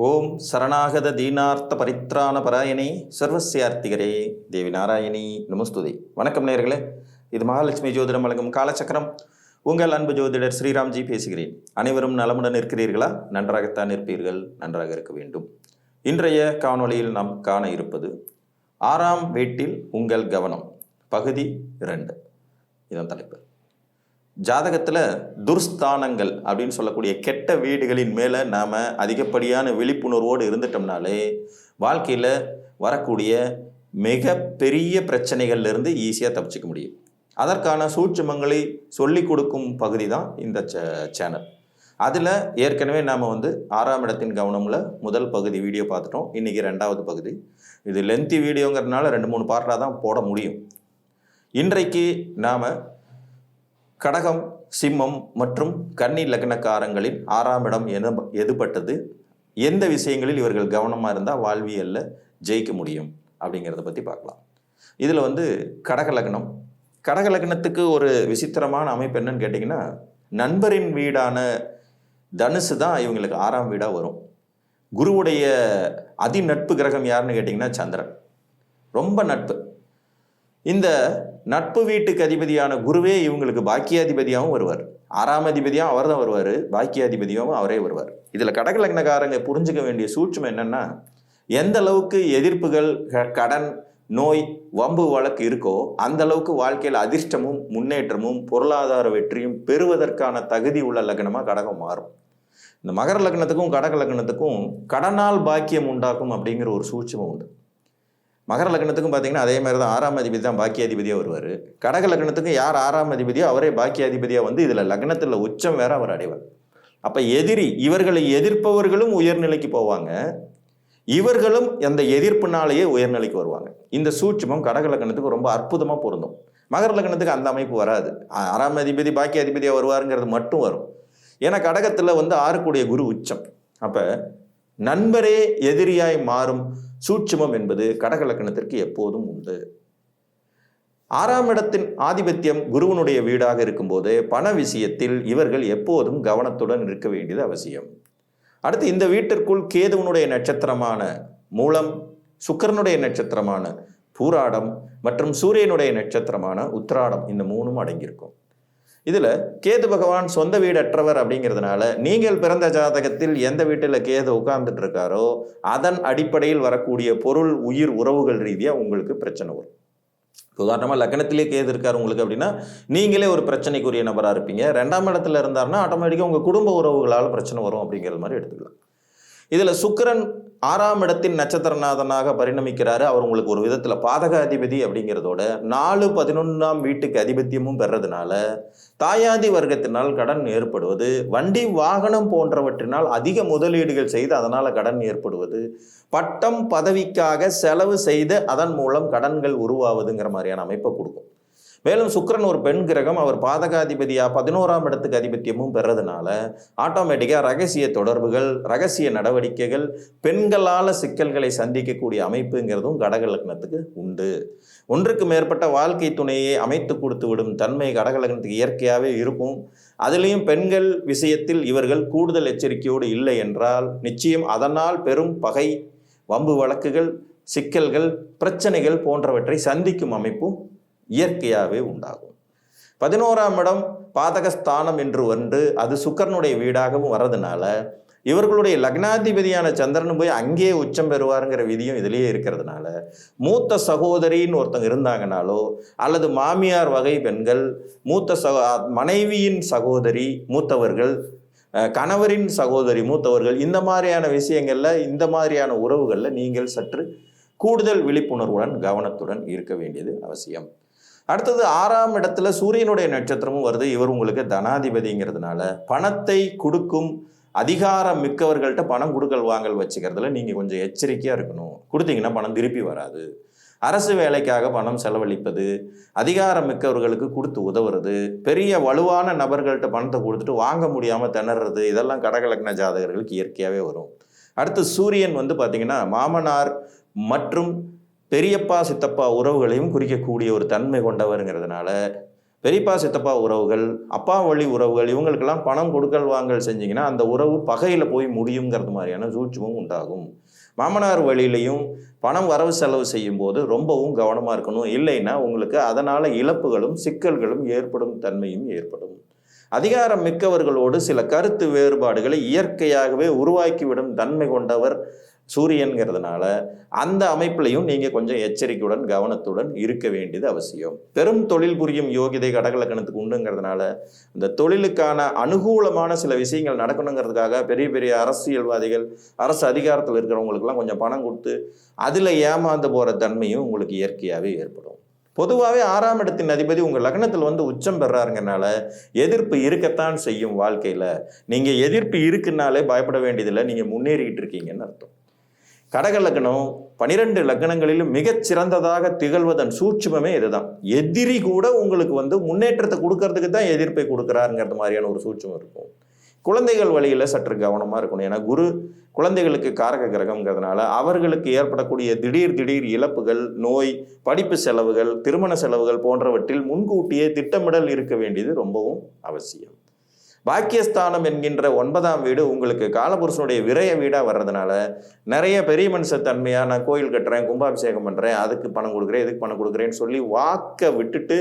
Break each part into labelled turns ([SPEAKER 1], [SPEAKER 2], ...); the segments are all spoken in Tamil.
[SPEAKER 1] ஓம் சரணாகத தீனார்த்த பரித்ராண பராயணி சர்வசியார்த்திகரே தேவி நாராயணி நமஸ்துதி. வணக்கம் நேர்களே இது மகாலட்சுமி ஜோதிடம் வழங்கும் காலச்சக்கரம். உங்கள் அன்பு ஜோதிடர் ஸ்ரீராம்ஜி பேசுகிறேன். அனைவரும் நலமுடன் இருக்கிறீர்களா? நன்றாகத்தான் இருப்பீர்கள். நன்றாக இருக்க வேண்டும். இன்றைய காணொளியில் நாம் காண இருப்பது ஆறாம் வீட்டில் உங்கள் கவனம். பகுதி இரண்டு. இதன் தலைப்பு. ஜாதகத்தில் துர்ஸ்தானங்கள் அப்படின்னு சொல்லக்கூடிய கெட்ட வீடுகளின் மேலே நாம் அதிகப்படியான விழிப்புணர்வோடு இருந்துட்டோம்னாலே வாழ்க்கையில் வரக்கூடிய மிக பெரிய பிரச்சனைகள்லேருந்து ஈஸியாக தப்பிச்சுக்க முடியும். அதற்கான சூட்சமங்களை சொல்லி கொடுக்கும் பகுதி தான் இந்த சே- சேனல். அதில் ஏற்கனவே நாம் வந்து ஆறாம் இடத்தின் கவனமில் முதல் பகுதி வீடியோ பார்த்துட்டோம். இன்றைக்கி ரெண்டாவது பகுதி. இது லென்த்தி வீடியோங்கிறதுனால ரெண்டு மூணு பார்ட்டாக தான் போட முடியும். இன்றைக்கு நாம் கடகம் சிம்மம் மற்றும் கன்னி லக்னக்காரங்களின் ஆறாம் இடம் என எதுபட்டது? எந்த விஷயங்களில் இவர்கள் கவனமாக இருந்தால் வாழ்வியலில் ஜெயிக்க முடியும்? அப்படிங்கிறத பற்றி பார்க்கலாம். இதில் வந்து கடக லக்னம். கடக லக்னத்துக்கு ஒரு விசித்திரமான அமைப்பு என்னன்னு கேட்டிங்கன்னா நண்பரின் வீடான தனுசு தான் இவங்களுக்கு ஆறாம் வீடாக வரும். குருவுடைய அதி நட்பு கிரகம் யாருன்னு கேட்டிங்கன்னா சந்திரன். ரொம்ப நட்பு. இந்த நட்பு வீட்டுக்கு அதிபதியான குருவே இவங்களுக்கு பாக்கியாதிபதியாகவும் வருவார். ஆறாம் அதிபதியாக அவர் தான் வருவார். பாக்கியாதிபதியாகவும் அவரே வருவார். இதில் கடக லக்னக்காரங்க புரிஞ்சுக்க வேண்டிய சூட்சம் என்னென்னா எந்த அளவுக்கு எதிர்ப்புகள் க- கடன் நோய் வம்பு வழக்கு இருக்கோ அந்த அளவுக்கு வாழ்க்கையில் அதிர்ஷ்டமும் முன்னேற்றமும் பொருளாதார வெற்றியும் பெறுவதற்கான தகுதி உள்ள லக்னமாக கடகம் மாறும். இந்த மகர லக்னத்துக்கும் கடக லக்னத்துக்கும் கடனால் பாக்கியம் உண்டாக்கும் அப்படிங்கிற ஒரு சூட்சமும் உண்டு. மகர லக்னத்துக்கும் பார்த்தீங்கன்னா அதே மாதிரி தான் ஆறாம் அதிபதி தான் பாக்கியாதிபதியாக வருவார். கடக லக்னத்துக்கும் யார் ஆறாம் அதிபதியோ அவரே பாக்கியாதிபதியாக வந்து இதில் லக்னத்தில் உச்சம் வேற அவர் அடைவார். அப்போ எதிரி இவர்களை எதிர்ப்பவர்களும் உயர்நிலைக்கு போவாங்க. இவர்களும் அந்த எதிர்ப்புனாலேயே உயர்நிலைக்கு வருவாங்க. இந்த சூட்சமம் கடக லக்னத்துக்கு ரொம்ப அற்புதமாக பொருந்தும். மகர லக்னத்துக்கு அந்த அமைப்பு வராது. ஆறாம் அதிபதி பாக்கிய அதிபதியாக வருவாருங்கிறது மட்டும் வரும். ஏன்னா கடகத்தில் வந்து ஆறுக்கூடிய குரு உச்சம். அப்போ நண்பரே எதிரியாய் மாறும். சூட்சுமம் என்பது கடகலக்கணத்திற்கு எப்போதும் உண்டு. ஆறாம் இடத்தின் ஆதிபத்தியம் குருவனுடைய வீடாக இருக்கும்போது பண விஷயத்தில் இவர்கள் எப்போதும் கவனத்துடன் இருக்க வேண்டியது அவசியம். அடுத்து இந்த வீட்டிற்குள் கேதுவனுடைய நட்சத்திரமான மூலம் சுக்கரனுடைய நட்சத்திரமான பூராடம் மற்றும் சூரியனுடைய நட்சத்திரமான உத்திராடம் இந்த மூணும் அடங்கியிருக்கும். இதில் கேது பகவான் சொந்த வீடற்றவர் அப்படிங்கிறதுனால நீங்கள் பிறந்த ஜாதகத்தில் எந்த வீட்டில் கேது உட்கார்ந்துட்டு இருக்காரோ அதன் அடிப்படையில் வரக்கூடிய பொருள் உயிர் உறவுகள் ரீதியாக உங்களுக்கு பிரச்சனை வரும். உதாரணமாக லக்னத்திலே கேது இருக்கார் உங்களுக்கு அப்படின்னா நீங்களே ஒரு பிரச்சனைக்குரிய நபராக இருப்பீங்க. ரெண்டாம் இடத்துல இருந்தாருன்னா ஆட்டோமேட்டிக்காக உங்கள் குடும்ப உறவுகளால் பிரச்சனை வரும் அப்படிங்கிற மாதிரி எடுத்துக்கலாம். இதில் சுக்கரன் ஆறாம் இடத்தின் நட்சத்திரநாதனாக பரிணமிக்கிறாரு. அவர் உங்களுக்கு ஒரு விதத்தில் பாதக அதிபதி அப்படிங்கிறதோட நாலு பதினொன்றாம் வீட்டுக்கு அதிபத்தியமும் பெறதுனால தாயாதி வர்க்கத்தினால் கடன் ஏற்படுவது வண்டி வாகனம் போன்றவற்றினால் அதிக முதலீடுகள் செய்து அதனால் கடன் ஏற்படுவது பட்டம் பதவிக்காக செலவு செய்து அதன் மூலம் கடன்கள் உருவாவதுங்கிற மாதிரியான அமைப்பை கொடுக்கும். மேலும் சுக்கிரன் ஒரு பெண் கிரகம் அவர் பாதகாதிபதியாக பதினோராம் இடத்துக்கு அதிபத்தியமும் பெறதுனால ஆட்டோமேட்டிக்காக ரகசிய தொடர்புகள் ரகசிய நடவடிக்கைகள் பெண்களால் சிக்கல்களை சந்திக்கக்கூடிய அமைப்புங்கிறதும் கடக லக்னத்துக்கு உண்டு. ஒன்றுக்கு மேற்பட்ட வாழ்க்கை துணையை அமைத்து கொடுத்து விடும் தன்மை கடக லக்னத்துக்கு இயற்கையாகவே இருக்கும். அதுலேயும் பெண்கள் விஷயத்தில் இவர்கள் கூடுதல் எச்சரிக்கையோடு இல்லை என்றால் நிச்சயம் அதனால் பெரும் பகை வம்பு வழக்குகள் சிக்கல்கள் பிரச்சனைகள் போன்றவற்றை சந்திக்கும் அமைப்பும் இயற்கையாகவே உண்டாகும். பதினோராம் இடம் பாதகஸ்தானம் என்று வந்து அது சுக்கரனுடைய வீடாகவும் வர்றதுனால இவர்களுடைய லக்னாதிபதியான சந்திரன் போய் அங்கேயே உச்சம் பெறுவாருங்கிற விதியும் இதுலேயே இருக்கிறதுனால மூத்த சகோதரின்னு ஒருத்தங்க இருந்தாங்கனாலோ அல்லது மாமியார் வகை பெண்கள் மூத்த சகோ மனைவியின் சகோதரி மூத்தவர்கள் கணவரின் சகோதரி மூத்தவர்கள் இந்த மாதிரியான விஷயங்களில் இந்த மாதிரியான உறவுகளில் நீங்கள் சற்று கூடுதல் விழிப்புணர்வுடன் கவனத்துடன் இருக்க வேண்டியது அவசியம். அடுத்தது ஆறாம் இடத்துல சூரியனுடைய நட்சத்திரமும் வருது. இவர் உங்களுக்கு தனாதிபதிங்கிறதுனால பணத்தை கொடுக்கும் அதிகாரம் மிக்கவர்கள்ட்ட பணம் கொடுக்கல் வாங்கல் வச்சுக்கிறதுல நீங்கள் கொஞ்சம் எச்சரிக்கையாக இருக்கணும். கொடுத்தீங்கன்னா பணம் திருப்பி வராது. அரசு வேலைக்காக பணம் செலவழிப்பது அதிகாரம் மிக்கவர்களுக்கு கொடுத்து உதவுறது பெரிய வலுவான நபர்கள்ட்ட பணத்தை கொடுத்துட்டு வாங்க முடியாமல் திணறது இதெல்லாம் கடகலக்ன ஜாதகர்களுக்கு இயற்கையாகவே வரும். அடுத்து சூரியன் வந்து பார்த்தீங்கன்னா மாமனார் மற்றும் பெரியப்பா சித்தப்பா உறவுகளையும் குறிக்கக்கூடிய ஒரு தன்மை கொண்டவருங்கிறதுனால பெரியப்பா சித்தப்பா உறவுகள் அப்பா வழி உறவுகள் இவங்களுக்கெல்லாம் பணம் கொடுக்கல் வாங்கல் செஞ்சீங்கன்னா அந்த உறவு பகையில் போய் முடியுங்கிறது மாதிரியான சூழ்ச்சியும் உண்டாகும். மாமனார் வழியிலையும் பணம் வரவு செலவு செய்யும் போது ரொம்பவும் கவனமாக இருக்கணும். இல்லைன்னா உங்களுக்கு அதனால் இழப்புகளும் சிக்கல்களும் ஏற்படும் தன்மையும் ஏற்படும். அதிகாரம் மிக்கவர்களோடு சில கருத்து வேறுபாடுகளை இயற்கையாகவே உருவாக்கிவிடும் தன்மை கொண்டவர் சூரியன்கிறதுனால அந்த அமைப்புலையும் நீங்கள் கொஞ்சம் எச்சரிக்கையுடன் கவனத்துடன் இருக்க வேண்டியது அவசியம். பெரும் தொழில் புரியும் யோகிதை கடகலக்கணத்துக்கு உண்டுங்கிறதுனால இந்த தொழிலுக்கான அனுகூலமான சில விஷயங்கள் நடக்கணுங்கிறதுக்காக பெரிய பெரிய அரசியல்வாதிகள் அரசு அதிகாரத்தில் இருக்கிறவங்களுக்குலாம் கொஞ்சம் பணம் கொடுத்து அதில் ஏமாந்து போகிற தன்மையும் உங்களுக்கு இயற்கையாகவே ஏற்படும். பொதுவாகவே ஆறாம் இடத்தின் அதிபதி உங்கள் லக்னத்தில் வந்து உச்சம் பெறாருங்கனால எதிர்ப்பு இருக்கத்தான் செய்யும் வாழ்க்கையில். நீங்கள் எதிர்ப்பு இருக்குனாலே பயப்பட வேண்டியதில்லை நீங்கள் முன்னேறிக்கிட்டு இருக்கீங்கன்னு அர்த்தம். கடக லக்னம் பனிரெண்டு லக்னங்களிலும் மிகச் சிறந்ததாக திகழ்வதன் சூட்சுமமே இதுதான். எதிரி கூட உங்களுக்கு வந்து முன்னேற்றத்தை கொடுக்கறதுக்கு தான் எதிர்ப்பை கொடுக்குறாருங்கிறது மாதிரியான ஒரு சூட்சம் இருக்கும். குழந்தைகள் வழியில் சற்று கவனமாக இருக்கணும். ஏன்னா குரு குழந்தைகளுக்கு காரக கிரகங்கிறதுனால அவர்களுக்கு ஏற்படக்கூடிய திடீர் திடீர் இழப்புகள் நோய் படிப்பு செலவுகள் திருமண செலவுகள் போன்றவற்றில் முன்கூட்டியே திட்டமிடல் இருக்க வேண்டியது ரொம்பவும் அவசியம். பாக்கியஸ்தானம் என்கின்ற ஒன்பதாம் வீடு உங்களுக்கு காலபுருஷனுடைய விரய வீடாக வர்றதுனால நிறைய பெரிய மனுஷ தன்மையாக நான் கோயில் கட்டுறேன் கும்பாபிஷேகம் பண்ணுறேன் அதுக்கு பணம் கொடுக்குறேன் இதுக்கு பணம் கொடுக்குறேன்னு சொல்லி வாக்க விட்டுட்டு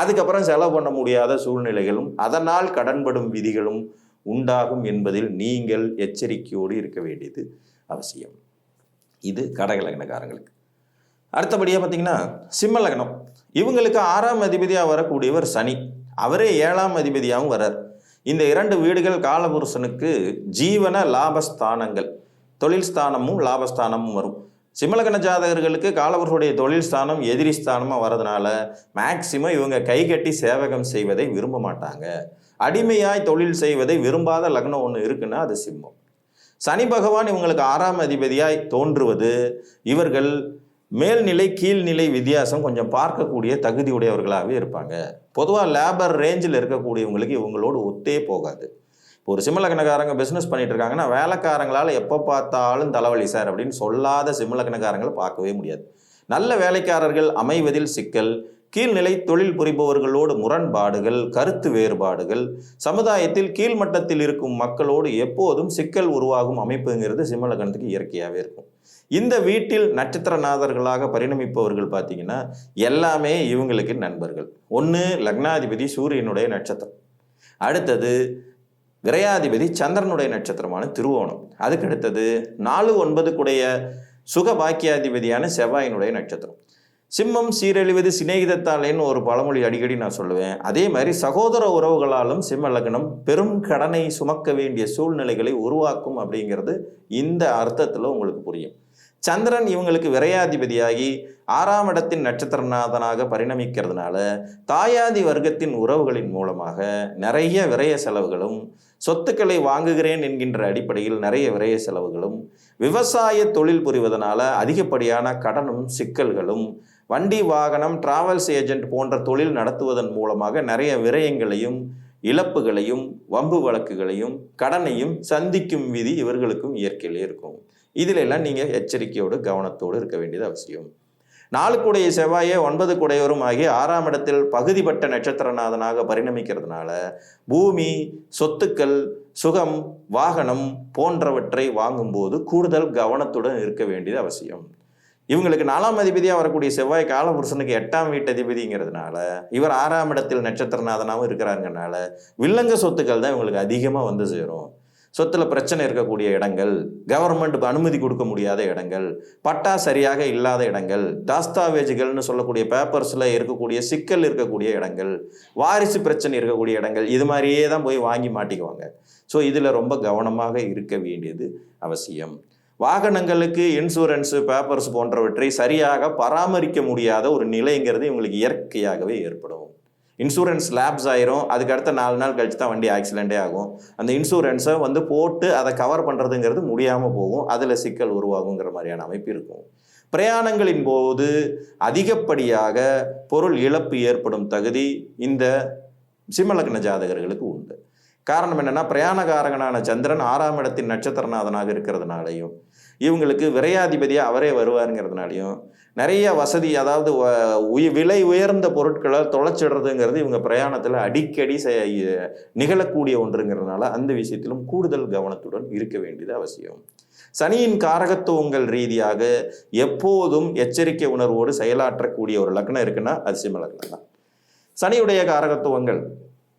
[SPEAKER 1] அதுக்கப்புறம் செலவு பண்ண முடியாத சூழ்நிலைகளும் அதனால் கடன்படும் விதிகளும் உண்டாகும் என்பதில் நீங்கள் எச்சரிக்கையோடு இருக்க வேண்டியது அவசியம். இது கடகலக்னக்காரங்களுக்கு அடுத்தபடியாக பார்த்தீங்கன்னா சிம்ம லக்னம். இவங்களுக்கு ஆறாம் அதிபதியாக வரக்கூடியவர் சனி. அவரே ஏழாம் அதிபதியாகவும் வர்றார். இந்த இரண்டு வீடுகள் காலபுருஷனுக்கு ஜீவன லாபஸ்தானங்கள். தொழில் ஸ்தானமும் லாபஸ்தானமும் வரும். சிம்மலக்கண ஜாதகர்களுக்கு காலபுருஷனுடைய தொழில் ஸ்தானம் எதிரி ஸ்தானமாக வரதுனால மேக்சிமம் இவங்க கை கட்டி சேவகம் செய்வதை விரும்ப மாட்டாங்க. அடிமையாய் தொழில் செய்வதை விரும்பாத லக்னம் ஒன்று இருக்குன்னா அது சிம்மம். சனி பகவான் இவங்களுக்கு ஆறாம் அதிபதியாய் தோன்றுவது இவர்கள் மேல்நிலை கீழ்நிலை வித்தியாசம் கொஞ்சம் பார்க்கக்கூடிய தகுதியுடையவர்களாகவே இருப்பாங்க. பொதுவாக லேபர் ரேஞ்சில் இருக்கக்கூடியவங்களுக்கு இவங்களோடு ஒத்தே போகாது. இப்போ ஒரு சிம்மலக்கணக்காரங்க பிஸ்னஸ் பண்ணிட்டு இருக்காங்கன்னா வேலைக்காரங்களால் எப்போ பார்த்தாலும் தலைவலி சார் அப்படின்னு சொல்லாத சிம்மலக்கணக்காரங்களை பார்க்கவே முடியாது. நல்ல வேலைக்காரர்கள் அமைவதில் சிக்கல் கீழ்நிலை தொழில் புரிபவர்களோடு முரண்பாடுகள் கருத்து வேறுபாடுகள் சமுதாயத்தில் கீழ்மட்டத்தில் இருக்கும் மக்களோடு எப்போதும் சிக்கல் உருவாகும் அமைப்புங்கிறது சிம்மலக்கணத்துக்கு இயற்கையாகவே இருக்கும். இந்த வீட்டில் நட்சத்திரநாதர்களாக பரிணமிப்பவர்கள் பார்த்தீங்கன்னா எல்லாமே இவங்களுக்கு நண்பர்கள். ஒன்று லக்னாதிபதி சூரியனுடைய நட்சத்திரம். அடுத்தது கிரயாதிபதி சந்திரனுடைய நட்சத்திரமான திருவோணம். அதுக்கு அடுத்தது நாலு ஒன்பதுக்குடைய சுக பாக்கியாதிபதியான செவ்வாயினுடைய நட்சத்திரம். சிம்மம் சீரழிவது சிநேகிதத்தாலேன்னு ஒரு பழமொழி அடிக்கடி நான் சொல்லுவேன். அதே மாதிரி சகோதர உறவுகளாலும் சிம்ம லக்னம் பெரும் கடனை சுமக்க வேண்டிய சூழ்நிலைகளை உருவாக்கும் அப்படிங்கிறது இந்த அர்த்தத்தில் உங்களுக்கு புரியும். சந்திரன் இவங்களுக்கு விரையாதிபதியாகி ஆறாம் இடத்தின் நட்சத்திரநாதனாக பரிணமிக்கிறதுனால தாயாதி வர்க்கத்தின் உறவுகளின் மூலமாக நிறைய விரய செலவுகளும் சொத்துக்களை வாங்குகிறேன் என்கின்ற அடிப்படையில் நிறைய விரய செலவுகளும் விவசாய தொழில் புரிவதனால அதிகப்படியான கடனும் சிக்கல்களும் வண்டி வாகனம் டிராவல்ஸ் ஏஜென்ட் போன்ற தொழில் நடத்துவதன் மூலமாக நிறைய விரயங்களையும் இழப்புகளையும் வம்பு வழக்குகளையும் கடனையும் சந்திக்கும் விதி இவர்களுக்கும் இயற்கையிலே இருக்கும். இதிலெல்லாம் நீங்கள் எச்சரிக்கையோடு கவனத்தோடு இருக்க வேண்டியது அவசியம். நாலுக்குடைய செவ்வாயே ஒன்பது குடையோரும் ஆகிய ஆறாம் இடத்தில் பகுதிப்பட்ட நட்சத்திரநாதனாக பரிணமிக்கிறதுனால பூமி சொத்துக்கள் சுகம் வாகனம் போன்றவற்றை வாங்கும்போது கூடுதல் கவனத்துடன் இருக்க வேண்டியது அவசியம். இவங்களுக்கு நாலாம் அதிபதியாக வரக்கூடிய செவ்வாய் காலபுருஷனுக்கு எட்டாம் வீட்டு அதிபதிங்கிறதுனால இவர் ஆறாம் இடத்தில் நட்சத்திரநாதனாகவும் இருக்கிறாங்கனால வில்லங்க சொத்துக்கள் தான் இவங்களுக்கு அதிகமாக வந்து சேரும். சொத்துல பிரச்சனை இருக்கக்கூடிய இடங்கள் கவர்மெண்ட் அனுமதி கொடுக்க முடியாத இடங்கள் பட்டா சரியாக இல்லாத இடங்கள் தாஸ்தாவேஜுகள்னு சொல்லக்கூடிய பேப்பர்ஸில் இருக்கக்கூடிய சிக்கல் இருக்கக்கூடிய இடங்கள் வாரிசு பிரச்சனை இருக்கக்கூடிய இடங்கள் இது மாதிரியே தான் போய் வாங்கி மாட்டிக்குவாங்க. ஸோ இதில் ரொம்ப கவனமாக இருக்க வேண்டியது அவசியம். வாகனங்களுக்கு இன்சூரன்ஸு பேப்பர்ஸ் போன்றவற்றை சரியாக பராமரிக்க முடியாத ஒரு நிலைங்கிறது இவங்களுக்கு இயற்கையாகவே ஏற்படும். இன்சூரன்ஸ் லேப்ஸ் ஆயிரும். அதுக்கு அடுத்த நாலு நாள் கழிச்சு தான் வண்டி ஆக்சிடென்ட்டே ஆகும். அந்த இன்சூரன்ஸை வந்து போட்டு அதை கவர் பண்ணுறதுங்கிறது முடியாமல் போகும். அதில் சிக்கல் உருவாகுங்கிற மாதிரியான அமைப்பு இருக்கும். பிரயாணங்களின் போது அதிகப்படியாக பொருள் இழப்பு ஏற்படும் தகுதி இந்த சிம்மலக்ன ஜாதகர்களுக்கு உண்டு. காரணம் என்னென்னா பிரயாணகாரகனான சந்திரன் ஆறாம் இடத்தின் நட்சத்திரநாதனாக இருக்கிறதுனாலையும் இவங்களுக்கு விரையாதிபதியாக அவரே வருவாருங்கிறதுனாலையும் நிறைய வசதி அதாவது உய விலை உயர்ந்த பொருட்களை தொலைச்சிடுறதுங்கிறது இவங்க பிரயாணத்தில் அடிக்கடி நிகழக்கூடிய ஒன்றுங்கிறதுனால அந்த விஷயத்திலும் கூடுதல் கவனத்துடன் இருக்க வேண்டியது அவசியம். சனியின் காரகத்துவங்கள் ரீதியாக எப்போதும் எச்சரிக்கை உணர்வோடு செயலாற்றக்கூடிய ஒரு லக்னம் இருக்குன்னா அது சிம்ம லக்னம் தான். சனியுடைய காரகத்துவங்கள்.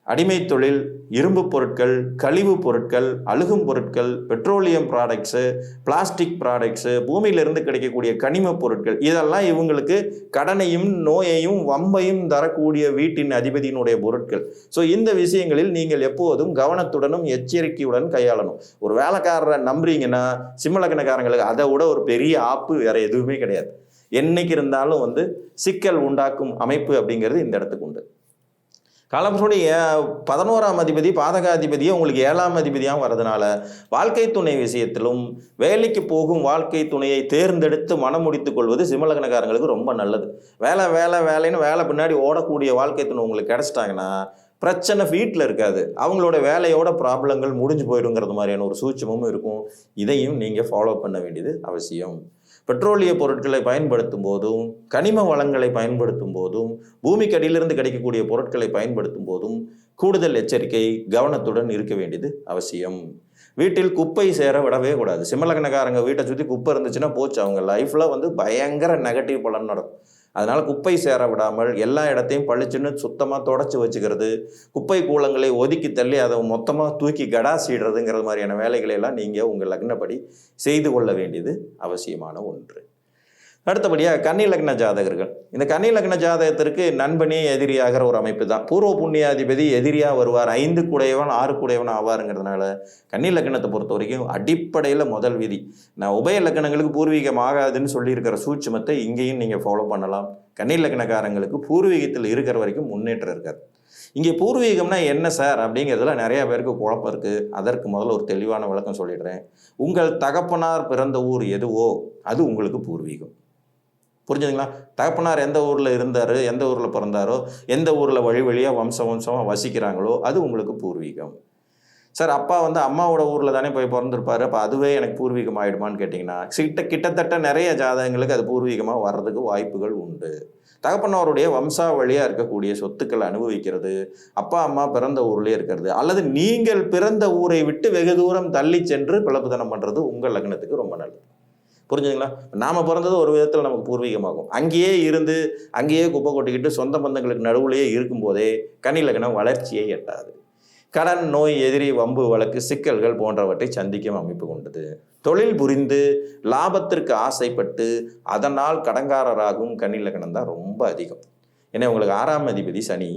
[SPEAKER 1] அடிமை தொழில் இரும்பு பொருட்கள் கழிவு பொருட்கள் அழுகும் பொருட்கள் பெட்ரோலியம் ப்ராடக்ட்ஸு பிளாஸ்டிக் ப்ராடக்ட்ஸு பூமியிலிருந்து கிடைக்கக்கூடிய கனிம பொருட்கள் இதெல்லாம் இவங்களுக்கு கடனையும் நோயையும் வம்பையும் தரக்கூடிய வீட்டின் அதிபதியினுடைய பொருட்கள். ஸோ இந்த விஷயங்களில் நீங்கள் எப்போதும் கவனத்துடனும் எச்சரிக்கையுடன் கையாளணும். ஒரு வேலைக்காரரை நம்புறீங்கன்னா சிம்மலக்கணக்காரங்களுக்கு அதை விட ஒரு பெரிய ஆப்பு வேற எதுவுமே கிடையாது. என்னைக்கு இருந்தாலும் வந்து சிக்கல் உண்டாக்கும் அமைப்பு அப்படிங்கிறது இந்த இடத்துக்கு உண்டு. காலபுருடைய பதினோராம் அதிபதி பாதகாதிபதியே உங்களுக்கு ஏழாம் அதிபதியாக வர்றதுனால வாழ்க்கை துணை விஷயத்திலும் வேலைக்கு போகும் வாழ்க்கை துணையை தேர்ந்தெடுத்து மனம் முடித்துக் கொள்வது சிம்மலக்கணக்காரங்களுக்கு ரொம்ப நல்லது. வேலை வேலை வேலைன்னு வேலை பின்னாடி ஓடக்கூடிய வாழ்க்கை துணை உங்களுக்கு கிடச்சிட்டாங்கன்னா பிரச்சனை வீட்டில் இருக்காது. அவங்களோட வேலையோட ப்ராப்ளங்கள் முடிஞ்சு போயிடுங்கிறது மாதிரியான ஒரு சூட்சமும் இருக்கும். இதையும் நீங்கள் ஃபாலோ பண்ண வேண்டியது அவசியம். பெட்ரோலிய பொருட்களை பயன்படுத்தும் போதும் கனிம வளங்களை பயன்படுத்தும் போதும் பூமிக்கு அடியிலிருந்து கிடைக்கக்கூடிய பொருட்களை பயன்படுத்தும் போதும் கூடுதல் எச்சரிக்கை கவனத்துடன் இருக்க வேண்டியது அவசியம். வீட்டில் குப்பை சேர விடவே கூடாது. சிம்மலக்கணக்காரங்க வீட்டை சுற்றி குப்பை இருந்துச்சுன்னா போச்சு. அவங்க லைஃப்பில் வந்து பயங்கர நெகட்டிவ் பலன் நடக்கும். அதனால் குப்பை சேர விடாமல் எல்லா இடத்தையும் பளிச்சுன்னு சுத்தமாக தொடச்சி வச்சுக்கிறது குப்பை கூலங்களை ஒதுக்கி தள்ளி அதை மொத்தமாக தூக்கி கடாசிடுறதுங்கிற மாதிரியான வேலைகளை எல்லாம் நீங்கள் உங்கள் லக்னப்படி செய்து கொள்ள வேண்டியது அவசியமான ஒன்று. அடுத்தபடியாக கன்னி லக்ன ஜாதகர்கள். இந்த கன்னி லக்ன ஜாதகத்திற்கு நண்பனே எதிரியாகிற ஒரு அமைப்பு தான். பூர்வ புண்ணியாதிபதி எதிரியாக வருவார். ஐந்து குடையவன் ஆறு குடையவன் ஆவாருங்கிறதுனால கன்னி லக்னத்தை பொறுத்த வரைக்கும் அடிப்படையில் முதல் விதி. நான் உபய லக்னங்களுக்கு பூர்வீகம் ஆகாதுன்னு சொல்லியிருக்கிற சூட்சமத்தை இங்கேயும் நீங்கள் ஃபாலோ பண்ணலாம். கன்னி லக்னக்காரங்களுக்கு பூர்வீகத்தில் இருக்கிற வரைக்கும் முன்னேற்றம் இருக்காது. இங்கே பூர்வீகம்னா என்ன சார்? அப்படிங்கிறதுல நிறைய பேருக்கு குழப்பம் இருக்குது அதற்கு முதல்ல ஒரு தெளிவான விளக்கம் சொல்லிடுறேன். உங்கள் தகப்பனார் பிறந்த ஊர் எதுவோ அது உங்களுக்கு பூர்வீகம். புரிஞ்சுதுங்களா? தகப்பனார் எந்த ஊரில் இருந்தார்? எந்த ஊரில் பிறந்தாரோ? எந்த ஊரில் வழி வழியாக வம்சம் வம்சமாக வசிக்கிறாங்களோ? அது உங்களுக்கு பூர்வீகம். சார் அப்பா வந்து அம்மாவோட ஊரில் தானே போய் பிறந்திருப்பாரு? அப்போ அதுவே எனக்கு பூர்வீகம் ஆகிடுமான்னு கேட்டிங்கன்னா கிட்ட கிட்டத்தட்ட நிறைய ஜாதகங்களுக்கு அது பூர்வீகமாக வர்றதுக்கு வாய்ப்புகள் உண்டு. தகப்பனாருடைய வம்சாவழியாக இருக்கக்கூடிய சொத்துக்களை அனுபவிக்கிறது அப்பா அம்மா பிறந்த ஊர்லேயே இருக்கிறது அல்லது நீங்கள் பிறந்த ஊரை விட்டு வெகு தூரம் தள்ளி சென்று பிளப்புதனம் பண்ணுறது உங்கள் லக்னத்துக்கு ரொம்ப நல்லது. புரிஞ்சுங்களா நாம பிறந்தது ஒரு விதத்தில் நமக்கு பூர்வீகமாகும். அங்கேயே இருந்து அங்கேயே குப்பை கொட்டிக்கிட்டு சொந்த பந்தங்களுக்கு நடுவுலையே இருக்கும்போதே கனி லக்னம் வளர்ச்சியை எட்டாது. கடன் நோய் எதிரி வம்பு வழக்கு சிக்கல்கள் போன்றவற்றை சந்திக்கும் அமைப்பு கொண்டது. தொழில் புரிந்து லாபத்திற்கு ஆசைப்பட்டு அதனால் கடங்காரராகும் கன்னி தான் ரொம்ப அதிகம். ஏன்னா உங்களுக்கு ஆறாம் அதிபதி சனி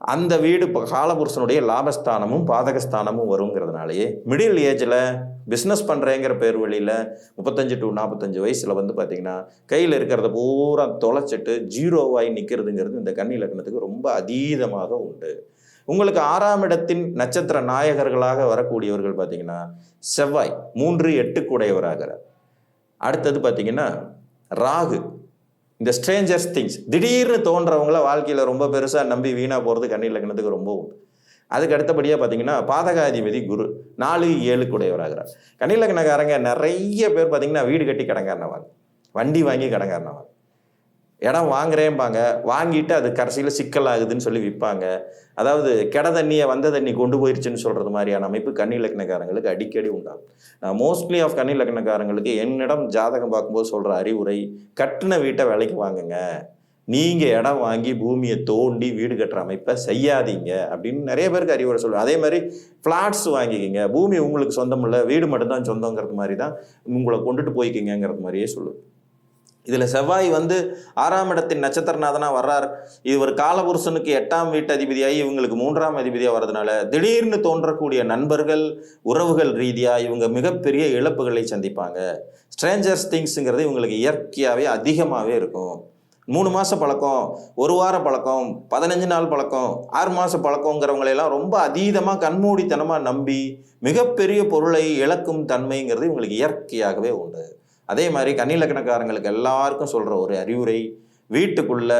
[SPEAKER 1] அந்த வீடு இப்போ காலபுருஷனுடைய லாபஸ்தானமும் பாதகஸ்தானமும் வருங்கிறதுனாலேயே மிடில் ஏஜில் பிஸ்னஸ் பண்ணுறேங்கிற பேர் வழியில் முப்பத்தஞ்சு டு நாற்பத்தஞ்சு வயசில் வந்து பார்த்தீங்கன்னா கையில் இருக்கிறத பூரா தொலைச்சிட்டு ஜீரோவாய் நிற்கிறதுங்கிறது இந்த கன்னி லக்னத்துக்கு ரொம்ப அதீதமாக உண்டு. உங்களுக்கு ஆறாம் இடத்தின் நட்சத்திர நாயகர்களாக வரக்கூடியவர்கள் பார்த்தீங்கன்னா செவ்வாய் மூன்று எட்டு கூடையவராகிறார் அடுத்தது பார்த்தீங்கன்னா ராகு. இந்த ஸ்ட்ரேஞ்சர்ஸ் திங்ஸ் திடீர்னு தோன்றவங்கள வாழ்க்கையில் ரொம்ப பெருசாக நம்பி வீணாக போகிறது கண்ணீர் லக்னத்துக்கு ரொம்ப உண்டு. அதுக்கு அடுத்தபடியாக பார்த்தீங்கன்னா பாதகாதிபதி குரு நாலு ஏழு உடையவராகிறார் கண்ணீர் லக்னக்காரங்க நிறைய பேர் பார்த்தீங்கன்னா வீடு கட்டி கடங்காரனவாங்க வண்டி வாங்கி கடங்காரனவாங்க இடம் வாங்குறேன்பாங்க வாங்கிட்டு அது கடைசியில் சிக்கல் ஆகுதுன்னு சொல்லி விற்பாங்க. அதாவது கெட தண்ணியை வந்த தண்ணி கொண்டு போயிருச்சுன்னு சொல்கிறது மாதிரியான அமைப்பு கன்னி லக்னக்காரங்களுக்கு அடிக்கடி உண்டாகும். நான் மோஸ்ட்லி ஆஃப் கன்னி லக்னக்காரங்களுக்கு என்னிடம் ஜாதகம் பார்க்கும்போது சொல்கிற அறிவுரை கட்டின வீட்டை விலைக்கு வாங்குங்க. நீங்கள் இடம் வாங்கி பூமியை தோண்டி வீடு கட்டுற அமைப்பை செய்யாதீங்க அப்படின்னு நிறைய பேருக்கு அறிவுரை சொல்லுவேன் அதே மாதிரி ஃப்ளாட்ஸ் வாங்கிக்கிங்க. பூமி உங்களுக்கு சொந்தம் இல்லை வீடு மட்டும்தான் சொந்தங்கிறது மாதிரி தான் உங்களை கொண்டுட்டு போய்க்கிங்கிறது மாதிரியே சொல்லுவேன் இதில் செவ்வாய் வந்து ஆறாம் இடத்தின் நட்சத்திரநாதனாக வர்றார். இது ஒரு காலபுருஷனுக்கு எட்டாம் வீட்டு அதிபதியாகி இவங்களுக்கு மூன்றாம் அதிபதியாக வர்றதுனால திடீர்னு தோன்றக்கூடிய நண்பர்கள் உறவுகள் ரீதியாக இவங்க மிகப்பெரிய இழப்புகளை சந்திப்பாங்க. ஸ்ட்ரேஞ்சர்ஸ் திங்ஸுங்கிறது இவங்களுக்கு இயற்கையாகவே அதிகமாகவே இருக்கும். மூணு மாத பழக்கம் ஒரு வார பழக்கம் பதினஞ்சு நாள் பழக்கம் ஆறு மாத பழக்கங்கிறவங்களையெல்லாம் ரொம்ப அதீதமாக கண்மூடித்தனமாக நம்பி மிகப்பெரிய பொருளை இழக்கும் தன்மைங்கிறது இவங்களுக்கு இயற்கையாகவே உண்டு. அதே மாதிரி கன்னிலக்கணக்காரங்களுக்கு எல்லாருக்கும் சொல்கிற ஒரு அறிவுரை வீட்டுக்குள்ள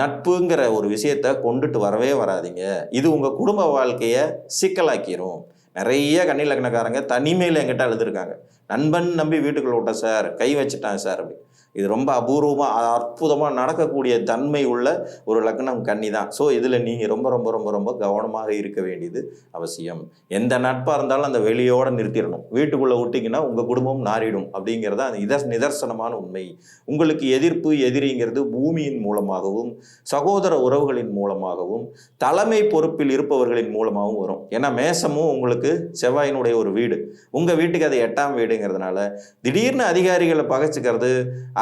[SPEAKER 1] நட்புங்கிற ஒரு விஷயத்த கொண்டுட்டு வரவே வராதீங்க. இது உங்கள் குடும்ப வாழ்க்கையை சிக்கலாக்கிரும். நிறைய கன்னிலக்கணக்காரங்க தனிமையில் என்கிட்ட எழுதிருக்காங்க நண்பன் நம்பி வீட்டுக்குள்ள விட்டேன் சார் கை வச்சுட்டான் சார் அப்படி. இது ரொம்ப அபூர்வமாக அற்புதமாக நடக்கக்கூடிய தன்மை உள்ள ஒரு லக்னம் கன்னி தான். ஸோ இதில் நீங்கள் ரொம்ப ரொம்ப ரொம்ப ரொம்ப கவனமாக இருக்க வேண்டியது அவசியம். எந்த நட்பாக இருந்தாலும் அந்த வெளியோடு நிறுத்திடணும். வீட்டுக்குள்ளே விட்டிங்கன்னா உங்கள் குடும்பம் நாரிடும் அப்படிங்கிறது அந்த இதர் நிதர்சனமான உண்மை. உங்களுக்கு எதிர்ப்பு எதிரிங்கிறது பூமியின் மூலமாகவும் சகோதர உறவுகளின் மூலமாகவும் தலைமை பொறுப்பில் இருப்பவர்களின் மூலமாகவும் வரும். ஏன்னா மேசமும் உங்களுக்கு செவ்வாயினுடைய ஒரு வீடு. உங்கள் வீட்டுக்கு அது எட்டாம் வீடுங்கிறதுனால திடீர்னு அதிகாரிகளை பகைச்சிக்கிறது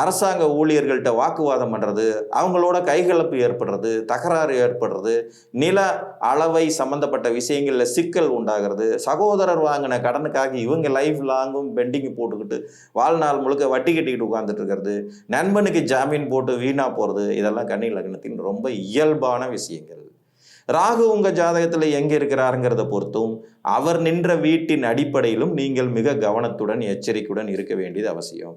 [SPEAKER 1] அரசாங்க ஊழியர்கள்ட்ட வாக்குவாதம் பண்ணுறது அவங்களோட கைகலப்பு ஏற்படுறது தகராறு ஏற்படுறது நில அளவை சம்பந்தப்பட்ட விஷயங்களில் சிக்கல் உண்டாகிறது. சகோதரர் வாங்கின கடனுக்காக இவங்க லைஃப் லாங்கும் பெண்டிங் போட்டுக்கிட்டு வாழ்நாள் முழுக்க வட்டி கட்டிக்கிட்டு உட்காந்துட்டு இருக்கிறது. நண்பனுக்கு ஜாமீன் போட்டு வீணாக போகிறது இதெல்லாம் கன்னி லக்னத்தின் ரொம்ப இயல்பான விஷயங்கள். ராகு உங்கள் ஜாதகத்தில் எங்கே இருக்கிறாருங்கிறத பொறுத்தும் அவர் நின்ற வீட்டின் அடிப்படையிலும் நீங்கள் மிக கவனத்துடன் எச்சரிக்கையுடன் இருக்க வேண்டியது அவசியம்.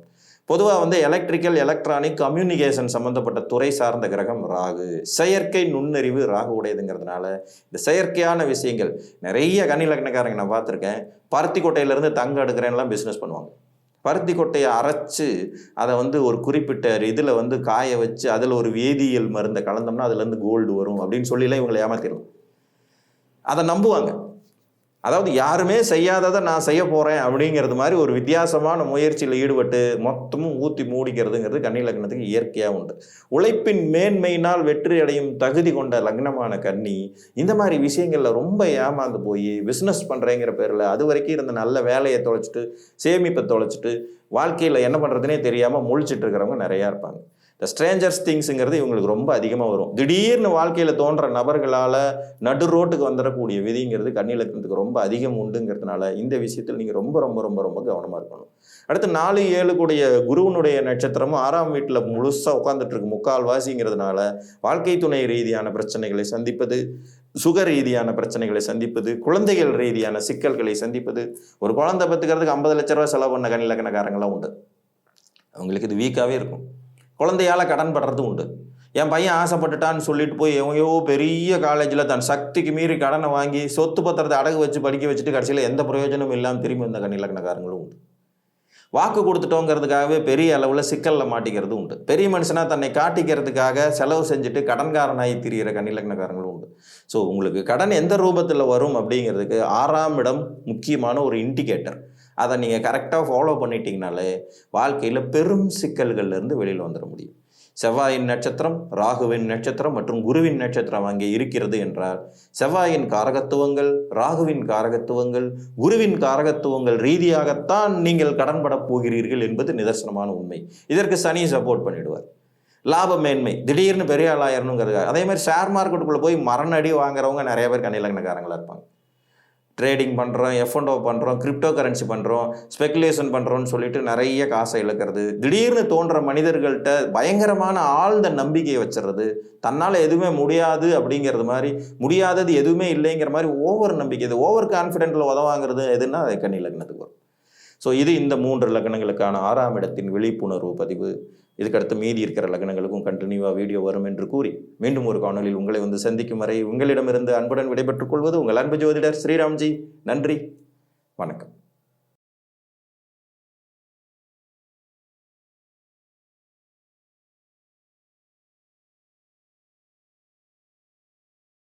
[SPEAKER 1] பொதுவாக வந்து எலக்ட்ரிக்கல் எலக்ட்ரானிக் கம்யூனிகேஷன் சம்மந்தப்பட்ட துறை சார்ந்த கிரகம் ராகு. செயற்கை நுண்ணறிவு ராகு உடையதுங்கிறதுனால இந்த செயற்கையான விஷயங்கள் நிறைய கன்னி லக்னக்காரங்க நான் பார்த்துருக்கேன். பருத்தி கொட்டையிலேருந்து தங்கம் எடுக்கிறேன்லாம் பிஸ்னஸ் பண்ணுவாங்க. பருத்தி கொட்டையை அரைச்சு அதை வந்து ஒரு குறிப்பிட்ட இதில் வந்து காய வச்சு அதில் ஒரு வேதியியல் மருந்தை கலந்தோம்னா அதுலேருந்து கோல்டு வரும் அப்படின்னு சொல்லிலாம் இவங்களை ஏமாத்திடலாம். அதை நம்புவாங்க. அதாவது யாருமே செய்யாததை நான் செய்ய போகிறேன் அப்படிங்கிறது மாதிரி ஒரு வித்தியாசமான முயற்சியில் ஈடுபட்டு மொத்தமும் ஊற்றி மூடிக்கிறதுங்கிறது கன்னி லக்னத்துக்கு இயற்கையாக உண்டு. உழைப்பின் மேன்மையினால் வெற்றி அடையும் தகுதி கொண்ட லக்னமான கன்னி இந்த மாதிரி விஷயங்களில் ரொம்ப ஏமாந்து போய் பிஸ்னஸ் பண்ணுறேங்கிற பேரில் அது வரைக்கும் இருந்த நல்ல வேலையை தொலைச்சிட்டு சேமிப்பை தொலைச்சிட்டு வாழ்க்கையில் என்ன பண்ணுறதுனே தெரியாமல் முழிச்சிட்டு இருக்கிறவங்க நிறையா இருப்பாங்க. இந்த ஸ்ட்ரேஞ்சர்ஸ் திங்ஸுங்கிறது இவங்களுக்கு ரொம்ப அதிகமாக வரும். திடீர்னு வாழ்க்கையில் தோன்ற நபர்களால் நடு ரோட்டுக்கு வந்துடக்கூடிய விதிங்கிறது கண்ணிலக்கணத்துக்கு ரொம்ப அதிகம் உண்டுங்கிறதுனால இந்த விஷயத்தில் நீங்கள் ரொம்ப ரொம்ப ரொம்ப ரொம்ப கவனமாக இருக்கணும். அடுத்து நாலு ஏழு கூடிய குருவனுடைய நட்சத்திரமும் ஆறாம் வீட்டில் முழுசாக உட்காந்துட்டு இருக்கு முக்கால் வாசிங்கிறதுனால வாழ்க்கை துணை ரீதியான பிரச்சனைகளை சந்திப்பது சுக ரீதியான பிரச்சனைகளை சந்திப்பது குழந்தைகள் ரீதியான சிக்கல்களை சந்திப்பது ஒரு குழந்தை பத்துக்கிறதுக்கு ஐம்பது லட்ச ரூபா செலவு பண்ண கண்ணிலக்கணக்காரங்களாம் உண்டு. அவங்களுக்கு இது வீக்காகவே இருக்கும். குழந்தையால் கடன் படுறது உண்டு. என் பையன் ஆசைப்பட்டுட்டான்னு சொல்லிட்டு போய் எவையோ பெரிய காலேஜில் தன் சக்திக்கு மீறி கடனை வாங்கி சொத்து பத்திரத்தை அடகு வச்சு படிக்க வச்சுட்டு கடைசியில் எந்த பிரயோஜனமும் இல்லாமல் திரும்பி வந்த கண்ணிலக்கணக்காரங்களும் உண்டு. வாக்கு கொடுத்துட்டோங்கிறதுக்காகவே பெரிய அளவில் சிக்கலில் மாட்டிக்கிறது உண்டு. பெரிய மனுஷனாக தன்னை காட்டிக்கிறதுக்காக செலவு செஞ்சுட்டு கடன்காரனாகி திரியிற கண்ணிலக்கணக்காரங்களும் உண்டு. ஸோ உங்களுக்கு கடன் எந்த ரூபத்தில் வரும் அப்படிங்கிறதுக்கு ஆறாம் இடம் முக்கியமான ஒரு இண்டிகேட்டர் அதை நீங்கள் கரெக்டாக ஃபாலோ பண்ணிட்டீங்கனாலே வாழ்க்கையில் பெரும் சிக்கல்கள்லேருந்து வெளியில் வந்துட முடியும். செவ்வாயின் நட்சத்திரம் ராகுவின் நட்சத்திரம் மற்றும் குருவின் நட்சத்திரம் அங்கே இருக்கிறது என்றால் செவ்வாயின் காரகத்துவங்கள் ராகுவின் காரகத்துவங்கள் குருவின் காரகத்துவங்கள் ரீதியாகத்தான் நீங்கள் கடன்பட போகிறீர்கள் என்பது நிதர்சனமான உண்மை. இதற்கு சனி சப்போர்ட் பண்ணிடுவார். லாப மேன்மை திடீர்னு பெரிய ஆளாயிரணுங்கிறது அதே மாதிரி ஷேர் மார்க்கெட்டுக்குள்ளே போய் மரணடி வாங்குறவங்க நிறைய பேர் கண்ணிலக்கணக்காரங்களாக இருப்பாங்க. ட்ரேடிங் பண்ணுறோம் எஃப்என்டோ பண்ணுறோம் கிரிப்டோ கரன்சி பண்ணுறோம் ஸ்பெகுலேஷன் பண்ணுறோன்னு சொல்லிட்டு நிறைய காசை இழக்கிறது. திடீர்னு தோன்ற மனிதர்கள்ட்ட பயங்கரமான ஆழ்ந்த நம்பிக்கையை வச்சுறது தன்னால் எதுவுமே முடியாது அப்படிங்கிறது மாதிரி முடியாதது எதுவுமே இல்லைங்கிற மாதிரி ஓவர் நம்பிக்கை இது ஓவர் கான்ஃபிடென்ட்டில் உதவாங்கிறது எதுன்னா அது கன்னி லக்னத்துக்கு வரும் ஸோ இது இந்த மூன்று லக்னங்களுக்கான ஆறாம் இடத்தின் விழிப்புணர்வு பதிவு. இதுக்கடுத்து மீதி இருக்கிற லக்னங்களுக்கும் கண்டினியூவாக வீடியோ வரும் என்று கூறி மீண்டும் ஒரு காணொலியில் உங்களை வந்து சந்திக்கும் வரை உங்களிடமிருந்து அன்புடன் விடைபெற்றுக் கொள்வது உங்கள் அன்பு ஜோதிடர் ஸ்ரீராம்ஜி. நன்றி. வணக்கம்.